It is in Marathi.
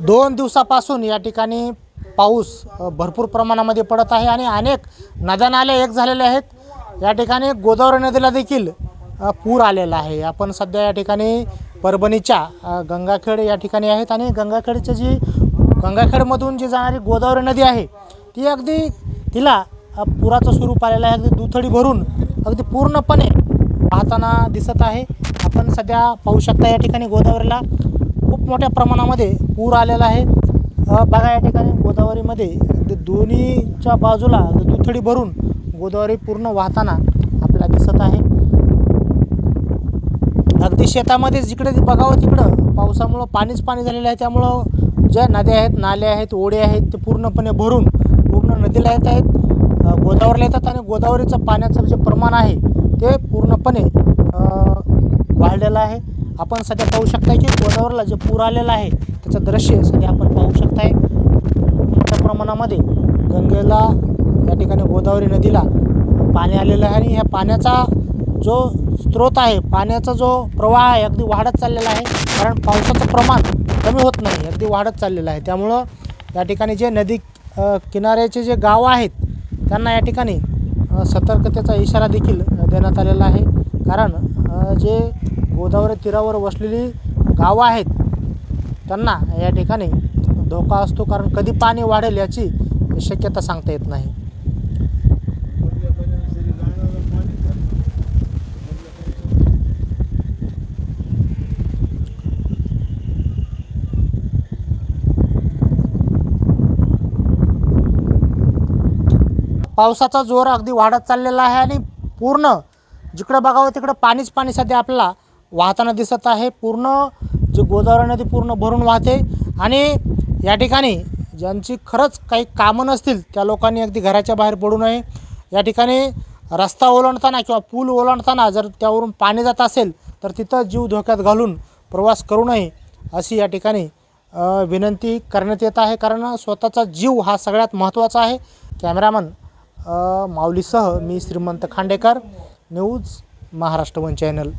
दोन दिवसापासून या ठिकाणी पाऊस भरपूर प्रमाणामध्ये पडत आहे आणि अनेक नद्या नाले एक झालेले आहेत. या ठिकाणी गोदावरी नदीला देखील पूर आलेला आहे. आपण सध्या या ठिकाणी परभणीच्या गंगाखेड या ठिकाणी आहेत आणि गंगाखेडची जी गंगाखेडमधून जी जाणारी गोदावरी नदी आहे ती अगदी तिला पुराचं स्वरूप आलेलं आहे. अगदी दुथडी भरून अगदी पूर्णपणे पाहताना दिसत आहे. आपण सध्या पाहू शकता या ठिकाणी गोदावरीला. खूप मोठ्या प्रमाणामध्ये पूर आलेला आहे. बघा या ठिकाणी गोदावरीमध्ये दोन्हीच्या बाजूला दुथडी भरून गोदावरी पूर्ण वाहताना आपल्याला दिसत आहे. अगदी शेतामध्ये जिकडे बघावं तिकडं पावसामुळं पाणीच पाणी झालेलं आहे. त्यामुळं ज्या नद्या आहेत नाले आहेत ओढे आहेत ते पूर्णपणे भरून पूर्ण नदीला येत आहेत. गोदावरीला येतात आणि गोदावरीचं पाण्याचं जे प्रमाण आहे ते पूर्णपणे वाढलेलं आहे. आपण सध्या पाहू शकताय की गोदावरीला जे पूर आलेला आहे त्याचं दृश्य सध्या आपण पाहू शकताय. खूप मोठ्या प्रमाणामध्ये गंगेला या ठिकाणी गोदावरी नदीला पाणी आलेलं आहे आणि ह्या पाण्याचा जो स्रोत आहे पाण्याचा जो प्रवाह आहे अगदी वाढत चाललेला आहे. कारण पावसाचं प्रमाण कमी होत नाही अगदी वाढत चाललेलं आहे. त्यामुळं या ठिकाणी जे नदी किनाऱ्याचे जे गावं आहेत त्यांना या ठिकाणी सतर्कतेचा इशारा देखील देण्यात आलेला आहे. कारण जे गोदावरी तीरावर वसलेली गावं आहेत. त्यांना या ठिकाणी धोका असतो कारण कधी पाणी वाढेल याची शक्यता सांगता येत नाही. पावसाचा जोर अगदी वाढत चाललेला आहे आणि पूर्ण जिकडं बघावं तिकडं पाणीच पाणी सध्या आपल्याला वाहताना दिसत आहे. पूर्ण जी गोदावरी नदी पूर्ण भरून वाहते आणि या ठिकाणी ज्यांची खरंच काही कामं नसतील त्या लोकांनी अगदी घराच्या बाहेर पडू नये. या ठिकाणी रस्ता ओलांडताना किंवा पूल ओलांडताना जर त्यावरून पाणी जात असेल तर तिथं जीव धोक्यात घालून प्रवास करू नये अशी या ठिकाणी विनंती करण्यात येत आहे. कारण स्वतःचा जीव हा सगळ्यात महत्त्वाचा आहे. कॅमेरामन माऊलीसह मी Shrimant Khandekar news Maharashtra one channel.